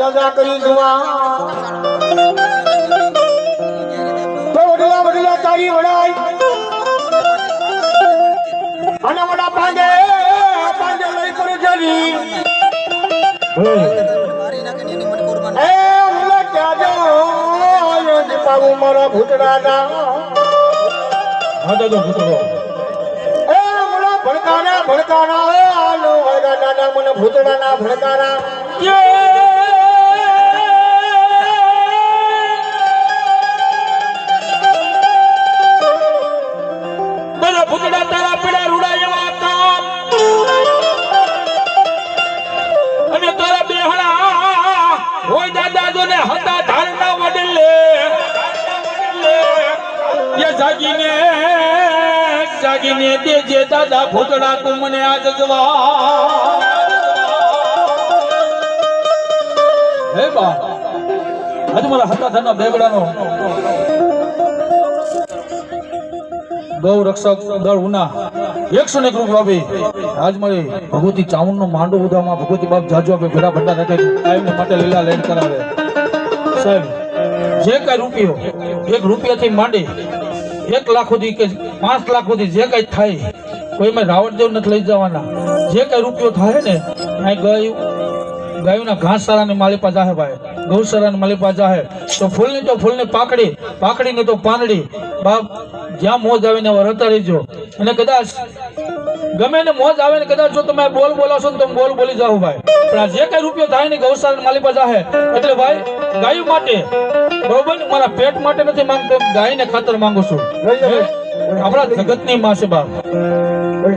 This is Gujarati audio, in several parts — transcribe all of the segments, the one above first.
દાદા કરી જુવા તો વડલા વડલા તારી વડાઈ. અને વડા પાંડે પાંડે લઈ કરી જરી દીપાવું મારા ભૂતડાના. હા દાદો ભૂતરો એ મને ભડકાના ભડકાના એ આલો વાયડા દાદા મને ભૂતડાના ભડકાના. જાગીને જાગીને દેજે દાદા ભૂતડા તું મને જવા. હે બા હજુ મારા હતા ધારના બેગડાનો ગૌ રક્ષક દળ ઉના એકસો ને ગ્રુપ આવી આજ મારી ભગવતી ચાવન નો માંડો ઉદામાં ભગવતી બાપ જાજો આપે ભેરા ભંડા રાખે ટાઈમ માટે લીલા લેન કરાવે. સાહેબ, જે કઈ રૂપિયો, એક રૂપિયાથી માંડી એક લાખ સુધી કે પાંચ લાખ સુધી જે કઈ થાય, કોઈમાં રાવણદેવ નથી લઈ જવાના. જે કઈ રૂપિયો થાય ને અહીં ગાયું. ગાયોના ઘાસ માલિપા જાહે ભાઈ. ગૌશાળાની માલિપા જાહે. તો ફૂલની તો ફૂલની પાકડી પાકડીની તો પાંદડી. બાપ જ્યાં મોજ આવે ને વરતા રહીજો. અને કદાચ ગમે ને મોજ આવે ને કદાચ જો તમે બોલ બોલાશો ને તો બોલ બોલી જાઓ ભાઈ. પણ આ જે કઈ રૂપિયો થાય ને ગૌશાળાની માલિપા જાહે. એટલે ભાઈ ગાયો માટે બરોબર મારા પેટ માટે નથી માંગતો ગાયને ખાતર માંગુ છું. આપણા જગતની માં છે બાપ.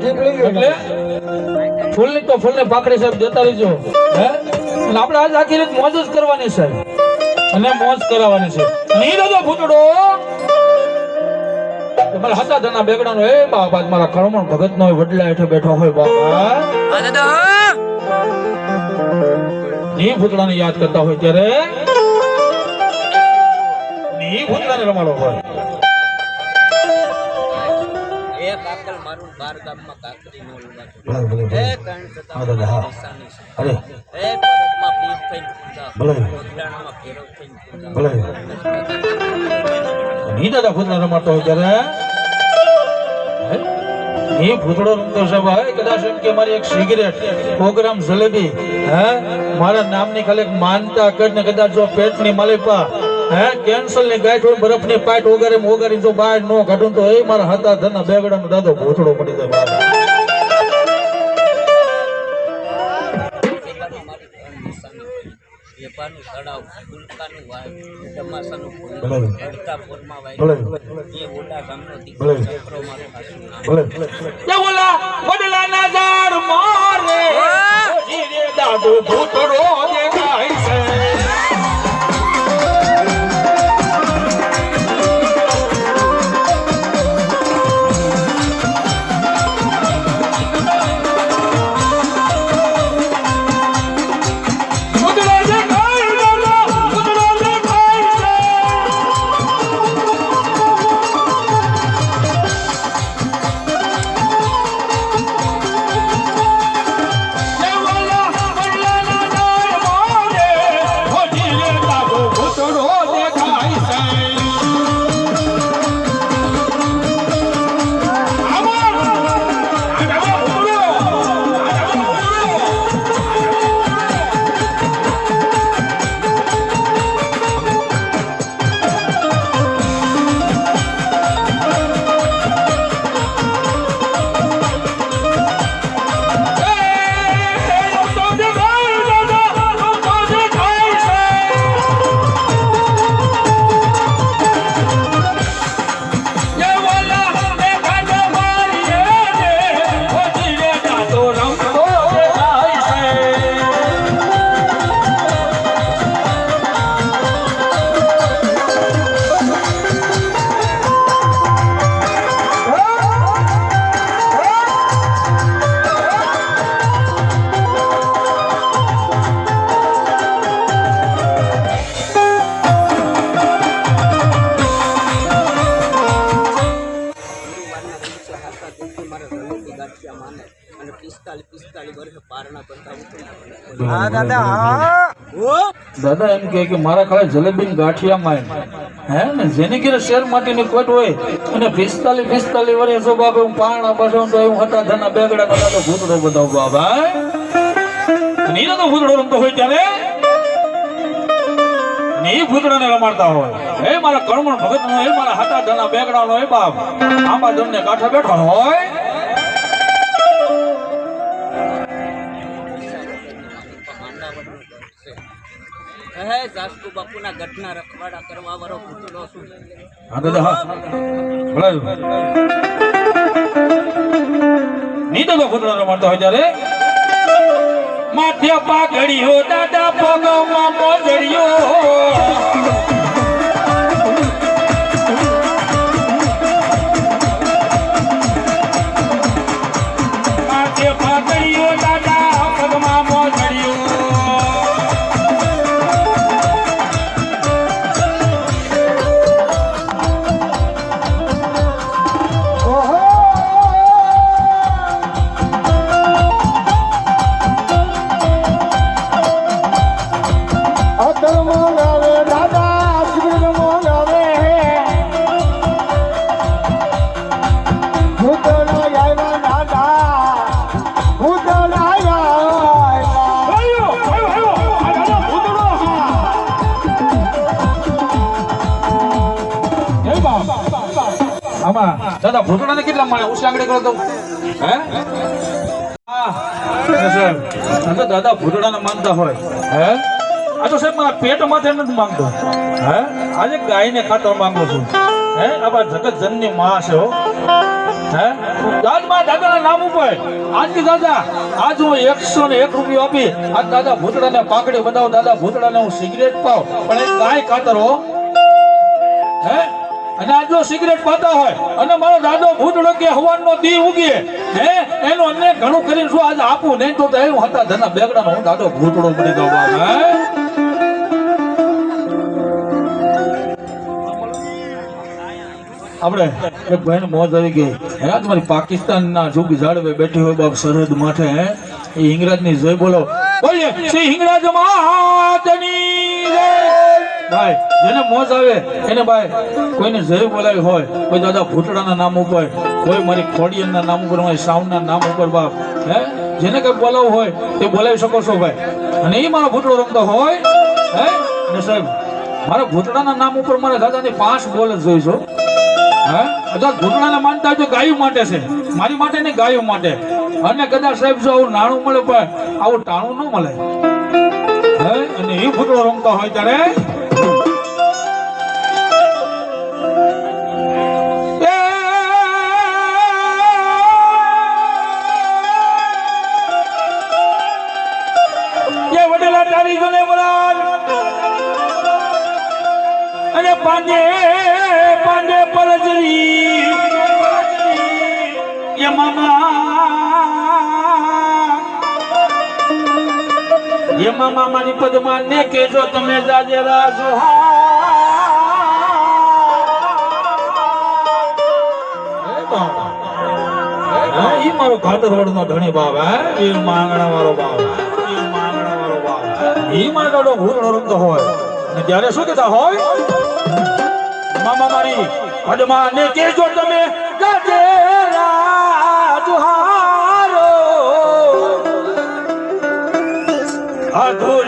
ઠીક લઈ ની તો ફૂલ ને પાકડી સાહેબ દેતા રહીજો. હે? આપણે આજ આખી રીત મોજ જ કરવાની સાહેબ. અને મોજ કરાવવાની છે. નીરજો ભૂતડો. તમારા હતા ધના બેગડાનો એ બાપા મારા કરમણ ભગત નો વડલા હેઠે બેઠો હોય બાપા ની ભૂતડાને યાદ કરતા હોય ત્યારે? ની ભૂતડાને રમાડો હોય. મારું બાર ગામમાં કાકરી નો લગાડો. એ છતાં હા. એ પરતમાં થઈને પૂજા. થઈને પૂજા. ની દાદા ભૂતડા રમાડતો હોય ત્યારે હે? ભૂતળો રમતો ભાઈ કદાચ એમ કે મારી એક સિગરેટ પ્રોગ્રામ જલેબી હે મારા નામની ખાલી એક માનતા કરીને કદાચ જો પેટની માલિપા હે? કેન્સલની ગાંઠ હોય બરફની પાટ વગેરે વગેરે જો બહાર નો કાઢું તો એ મારા હતા ધના બેગડા નો દાદો ભૂતડો પડી જાય. વેપારનું તળાવ ગુલકાનું ફૂલ એ ઓલા ગામનો દીકરો નામ ઓલા મારે દેખાય છે. હા દાદા હા. દાદા એમ કહે કે મારા ખાલી જલેબી ગાંઠિયામાં હે ને? જેની ઘેરે શેર માટીની કોટ હોય અને પિસ્તાલીસ પિસ્તાલીસ વર્ષો બાબા હું પારણા બસો તો હું હતા ધના બેગડા બધા ભૂતડો બતાવું બાબા ઈ ભૂતડો રમતો હોય ત્યારે? ને એ ભૂતડાને રમાડતા હોય. હે મારા કણમણ ભગત નો એ મારા હાથા ધના બેગડા નો એ બાપ? આંબા દંડને કાંઠે બેઠો હોય? કહે જાસ્તુ બાપુના ગઢના રખવાડા કરવા વાળો ભૂતડો છું. હા, દાદા, હા. ની તો ભૂતડો રમાડતો હોય ત્યારે? માથે પાઘડીઓ, દાદા પગમાં મોજડીઓ. આમાં? દાદા ભૂતડાને કેટલા મળે? હું આંગળી કરો તો. હે? આ દાદા ભૂતડાને માનતા હોય. હે? આ તો સાહેબ મારા પેટ માટે નથી માંગતો. હે? આજે ગાયને ખાતર માંગુ છું. હે? આ જગત જનની માં છે હો. હે? મારા દાદાના નામ ઉપર. આજથી દાદા આજ હું એકસો ને એક રૂપિયો આપી. આજ દાદા ભૂતડાને પાકડી બનાવો દાદા ભૂતડાને હું સિગરેટ પાવ પણ એ ગાય ખાતર હો. હે? અને આ જો સિગરેટ પાતા હોય. અને મારો દાદો ભૂતડો કે હવારનો દી ઉગીએ. હે? એનો અન્ય ઘણું કરીને શું આજ આપું? નહીં તો એવું હતા ધના બેગડામાં હું દાદો ભૂતડો બની દઉં હે? આપણે એક ભાઈને મોત આવી ગઈ. હે તમારી પાકિસ્તાનના જુગ જાળવે બેઠી હોય બાપ સરહદ માથે, હે? એ ઇંગ્રાજની જય બોલો. બોલીએ, શ્રી હિંગરાજ જય ભાઈ જેને મોજ આવે, એને ભાઈ કોઈને જય બોલાવી હોય, કોઈ દાદા ભૂતડાના નામ ઉપર, કોઈ મારી ખોડિયનના નામ ઉપર, મારી સાવના નામ ઉપર બાપ, હે? જેને કંઈ બોલાવવું હોય, તે બોલાવી શકો છો ભાઈ. અને એ મારો ભૂતડો રમતો હોય, હે? ને સાહેબ, મારા ભૂતડાના નામ ઉપર મારા દાદાની પાંચ બોલ જ જોઈશો. હે? અથવા ઘૂંટણાને માનતા હોય તો ગાયું માટે છે. મારી માટે નહીં, ગાયું માટે. અને કદાચ સાહેબ જો આવું નાણું મળે પણ આવું ટાણું ન મળે. હે? અને એ ફૂટડો રમતા હોય ત્યારે પાંજે પાંડે પરજરી. યમામા મામા એ મારી પદમાં ને કેજો તમે જાજે રાજો ઈ મારો ખાતર નો ધણી ઈ માંગણા બાપ ઈ માંગણા વાળો બાપ ઈ હોય. ત્યારે શું કહેતા હોય? મામા મારી પદમાં ને કેજો તમે ગજેરા જુહારો અધૂરી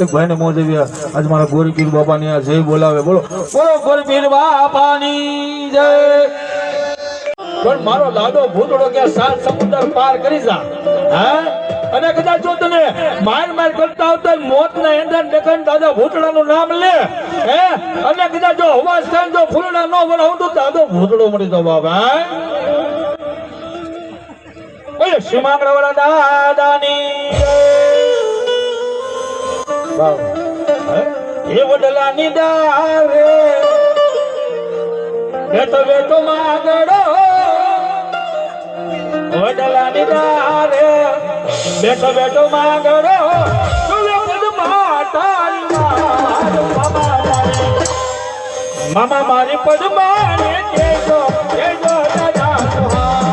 એક ભાઈને મોજ આજ મારા ગોરી પીર બાપાની આ જય બોલાવે. બોલો. બોલો ગોરી પીર બાપાની જય. પણ મારો લાડો ભૂતડો કે સાત સમુદ્ર પાર કરી જા. હા? અને કદાચ જો તને માર માર કરતા આવતા મોત ના એંડા ડકન દાદા ભૂતડાનું નામ લે. હે? અને કદાચ જો હવા સ્થાન જો ફૂલડા નો બનાવું તો દાદો ભૂતડો મળી દો બાબા ઓય સીમાંગડા વાળા દાદાની જય. વડલા ની એ દારે બેઠો બેઠો માગડો. વડલાની દારે બેઠો બેઠો માગડો. મામા મારી. મામા મારી કેજો કેજો દાદા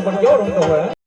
ભૂતળો રમાતો હોય પણ કેવો